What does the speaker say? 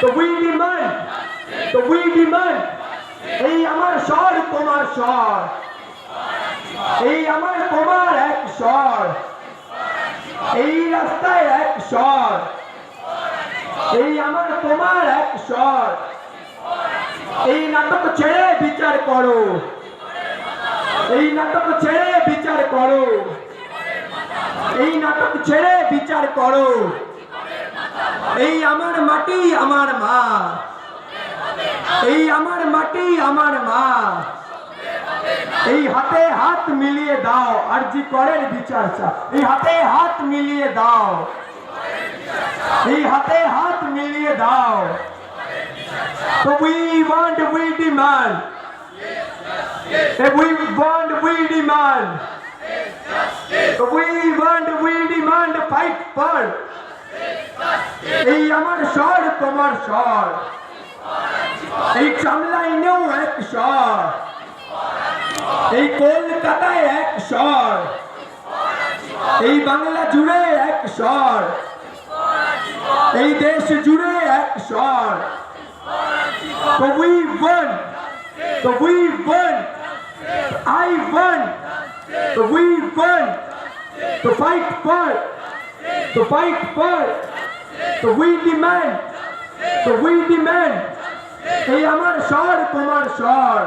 তো we demand তো we demand এই আমার স্বর, তোমার স্বর। এই আমার, তোমার এক স্বর। এই রাস্তায় এক স্বর। এই আমার, তোমার এক স্বর। এই নাটক ছেড়ে বিচার করো। এই নাটক ছেড়ে বিচার করো। এই নাটক ছেড়ে বিচার করো। এই আমার মাটি আমার মা এই আমার মাটি আমার মা এই হাতে হাত মিলিয়ে দাও আর জি করের বিচার চা এই হাতে হাত মিলিয়ে দাও এই হাতে হাত মিলিয়ে দাও তো we want we demand we want we demand তো we want we demand fight for এই আমার স্বর, তোমার স্বর। এই চামলাইনেও এক স্বর। এই কলকাতায় এক স্বর। এই বাংলা জুড়ে এক স্বর। এই দেশ জুড়ে এক স্বর। তো উই ওয়ান তো উই ওয়ান আই ওয়ান তো উই ওয়ান তো ফাইট ফর তো ফাইট ফর তো উই ডিমান্ড তো উই ডিমান্ড এই আমার স্বর তোমার স্বর